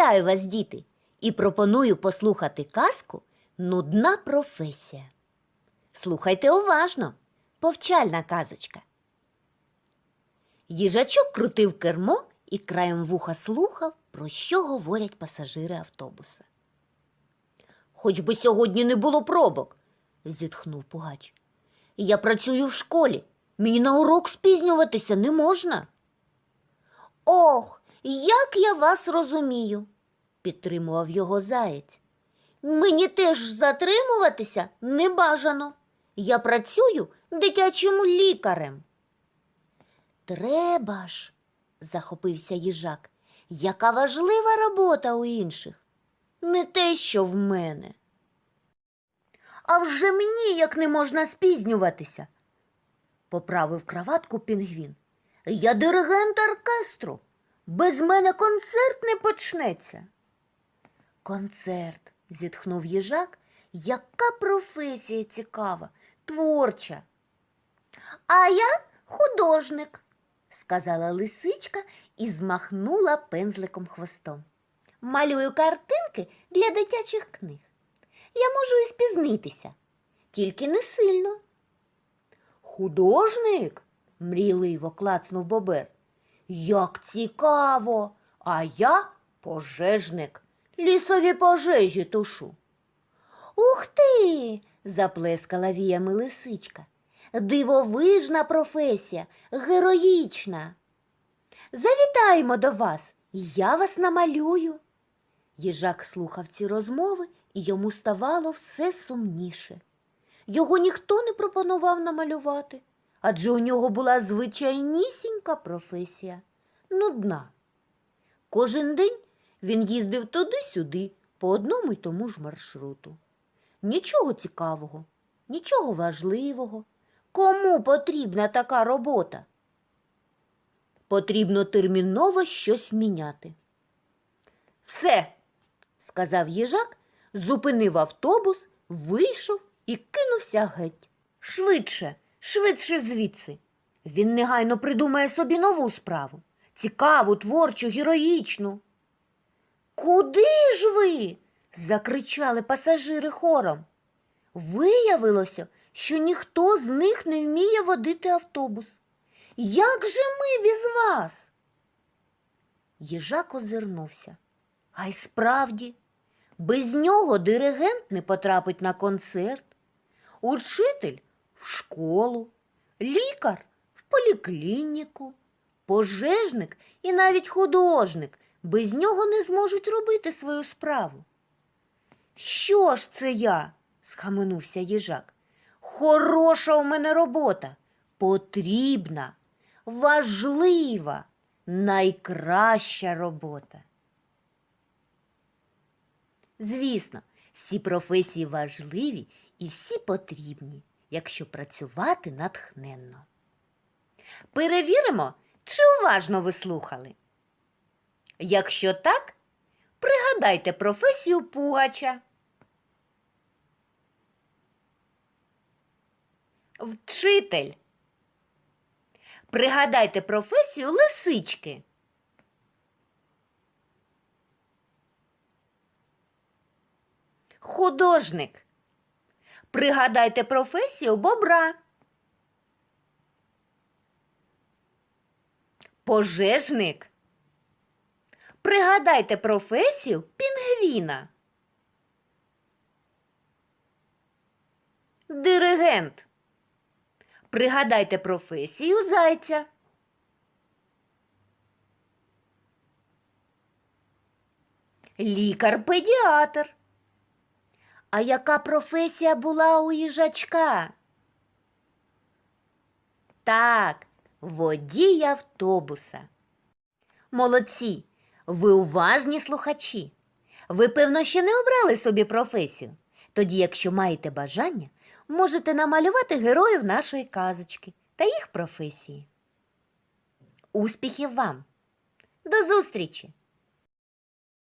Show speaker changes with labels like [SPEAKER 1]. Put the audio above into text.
[SPEAKER 1] Вітаю вас, діти, і пропоную послухати казку Нудна професія. Слухайте уважно, повчальна казочка. Їжачок крутив кермо і краєм вуха слухав, про що говорять пасажири автобуса. Хоч би сьогодні не було пробок, зітхнув Пугач. Я працюю в школі. Мені на урок спізнюватися не можна. Ох, як я вас розумію, підтримував його заєць. Мені теж затримуватися не бажано. Я працюю дитячим лікарем. Треба ж, захопився їжак. Яка важлива робота у інших. Не те, що в мене. А вже мені як не можна спізнюватися, поправив краватку пінгвін. Я диригент оркестру. Без мене концерт не почнеться. Концерт, зітхнув їжак. Яка професія цікава, творча. А я художник, сказала лисичка і змахнула пензликом хвостом. Малюю картинки для дитячих книг. Я можу і спізнитися, тільки не сильно. Художник? мрійливо клацнув бобер. Як цікаво, а я пожежник, лісові пожежі тушу. Ух ти, заплескала віями лисичка. Дивовижна професія, героїчна. Завітаємо до вас, я вас намалюю. Їжак слухав ці розмови, і йому ставало все сумніше. Його ніхто не пропонував намалювати, адже у нього була звичайнісінька професія нудна. Кожен день він їздив туди-сюди по одному й тому ж маршруту. Нічого цікавого, нічого важливого. Кому потрібна така робота? Потрібно терміново щось міняти. Все, сказав їжак, зупинив автобус, вийшов і кинувся геть. Швидше, швидше звідси. Він негайно придумає собі нову справу. Цікаву, творчу, героїчну. Куди ж ви? закричали пасажири хором. Виявилося, що ніхто з них не вміє водити автобус. Як же ми без вас? Їжак озирнувся. А й справді, без нього диригент не потрапить на концерт, учитель в школу, лікар в поліклініку, пожежник і навіть художник без нього не зможуть робити свою справу. Що ж це я? схаменувся їжак. Хороша у мене робота, потрібна, важлива, найкраща робота. Звісно, всі професії важливі і всі потрібні, якщо працювати натхненно. Перевіримо, чи уважно ви слухали. Якщо так, пригадайте професію пугача. Вчитель. Пригадайте професію лисички. Художник. Пригадайте професію бобра. Пожежник. Пригадайте професію пінгвіна. Диригент. Пригадайте професію зайця. Лікар-педіатр. А яка професія була у їжачка? Так, водій автобуса. Молодці, ви уважні слухачі. Ви, певно, ще не обрали собі професію. Тоді, якщо маєте бажання, можете намалювати героїв нашої казочки та їх професії. Успіхів вам! До зустрічі!